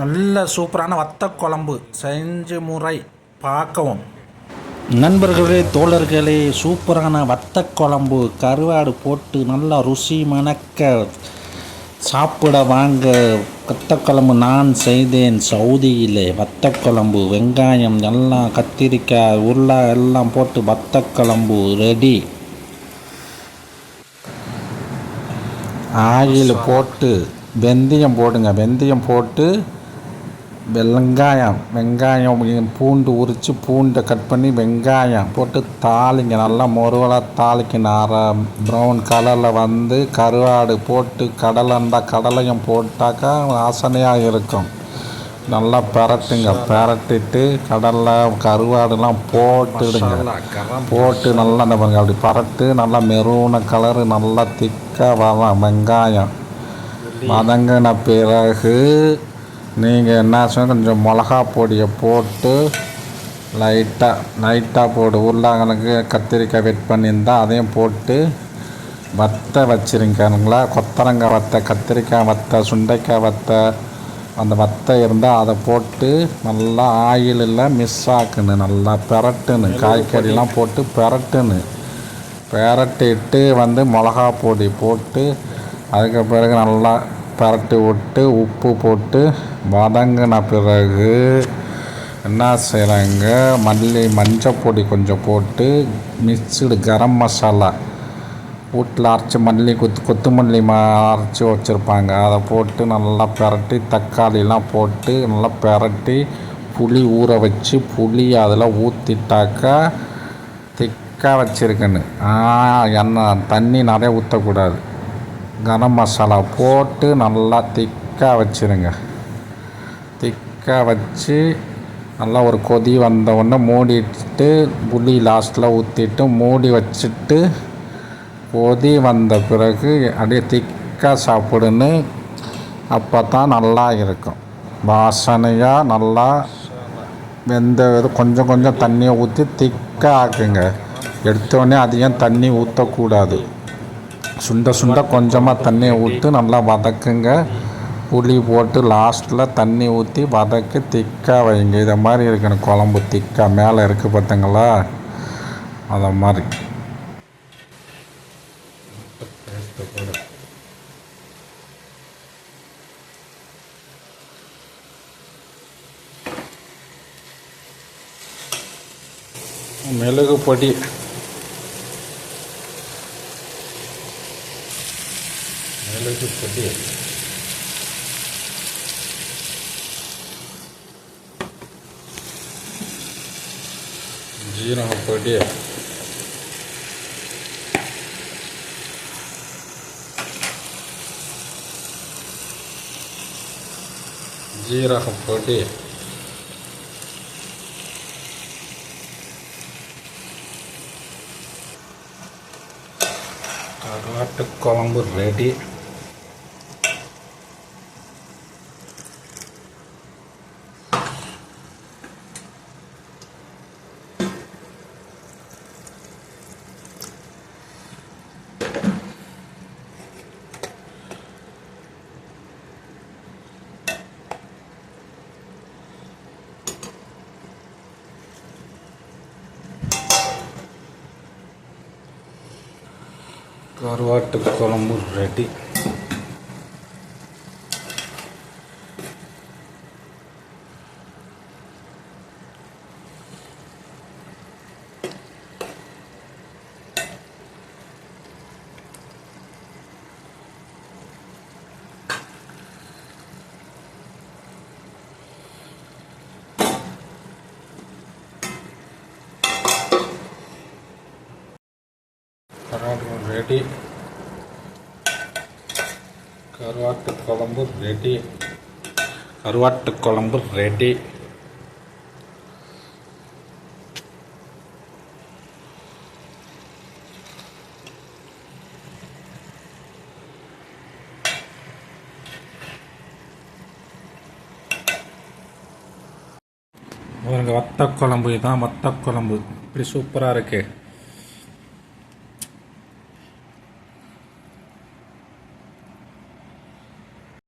நல்ல சூப்பரான வத்த குழம்பு. செஞ்சு முறை பார்க்கவும். நண்பர்களே தோழர்களே சூப்பரான வத்த குழம்பு. கருவாடு போட்டு நல்லா ருசி மணக்க சாப்பிட வாங்க. வத்தக்குழம்பு நான் செய்தேன். சவுதியிலே வத்தக்குழம்பு வெங்காயம் எல்லாம் கத்திரிக்காய் உருளை எல்லாம் போட்டு வத்தக்குழம்பு ரெடி ஆயில் போட்டு வெந்தயம் போடுங்க. வெந்தயம் போட்டு வெங்காயம் வெங்காயம் பூண்டு உரித்து பூண்டை கட் பண்ணி வெங்காயம் போட்டு தாளிங்க. நல்லா முருவலாக தாளிக்கணும். அரை ப்ரௌன் கலரில் வந்து கருவாடு போட்டு கடலை இருந்தால் கடலையும் போட்டாக்கா வாசனையாக இருக்கும். நல்லா பெரட்டுங்க. பெரட்டிட்டு கடலை கருவாடுலாம் போட்டுடுங்க. போட்டு நல்லா இந்த பாருங்க அப்படி பரட்டு நல்லா மெரூன கலரு நல்லா திக்காக வரும் வெங்காயம். வதங்கின பிறகு நீங்கள் என்ன செய்யணும் கொஞ்சம் மிளகா பொடியை போட்டு லைட்டாக லைட்டாக போட்டு உருளைக்கிழங்கு கத்திரிக்காய் வெட் பண்ணியிருந்தால் அதையும் போட்டு வத்தை வச்சுருக்கீங்களா கொத்தரங்காய் வத்தை கத்திரிக்காய் வத்தை சுண்டைக்காய் வத்தை அந்த வத்தை இருந்தால் அதை போட்டு நல்லா ஆயிலில் மிஸ் ஆக்குன்னு நல்லா பெரட்டுன்னு. காய்கறிலாம் போட்டு பெரட்டுன்னு. பெரட்டிட்டு வந்து மிளகா பொடி போட்டு அதுக்கு பிறகு நல்லா பரட்டி விட்டு உப்பு போட்டு வதங்கின பிறகு என்ன செய்கிறாங்க மல்லி மஞ்சள் பொடி கொஞ்சம் போட்டு மிக்சடு கரம் மசாலா. வீட்டில் அரைச்சி மல்லி கொத்து கொத்தமல்லி மா அரைச்சி வச்சுருப்பாங்க. அதை போட்டு நல்லா பெரட்டி தக்காளிலாம் போட்டு நல்லா பெரட்டி புளி ஊற வச்சு புளி அதில் ஊற்றிட்டாக்கா திக்காக வச்சுருக்கேன்னு எண்ணெய் தண்ணி நிறைய ஊற்றக்கூடாது கரம் மசாலா போட்டு நல்லா திக்காக வச்சுருங்க. திக்காக வச்சு நல்லா ஒரு கொதி வந்தவுடனே மூடிட்டு புளி லாஸ்ட்டில் ஊற்றிட்டு மூடி வச்சுட்டு கொதி வந்த பிறகு அப்படியே திக்காக சாப்பிடுன்னு அப்போ தான் நல்லா இருக்கும். வாசனையாக நல்லா வெந்த கொஞ்சம் கொஞ்சம் தண்ணியை ஊற்றி திக்காக ஆக்குங்க. எடுத்தோடனே அதிகம் தண்ணி ஊற்றக்கூடாது சுண்ட சுண்ட கொஞ்சமாக தண்ணியை ஊற்றி நல்லா வதக்குங்க. புளி போட்டு லாஸ்ட்டில் தண்ணி ஊற்றி வதக்கி திக்காக வைங்க. இதை மாதிரி இருக்கணும். குழம்பு திக்காக மேலே இருக்குது பார்த்தீங்களா அதை மாதிரி. மிளகு பொடி மிளகு பொடி ஜீரக பொடி ஜீரக பொடி கருவாட்டு குழம்பு ரெடி கருவாட்டு குழம்பு ரெடி கருவாட்டு ரெடி கருவாட்டு குழம்பு ரெடி கருவாட்டு குழம்பு ரெடி பாருங்க வத்த குழம்பு இதுதான் வத்த குழம்பு இப்படி சூப்பராக இருக்கு.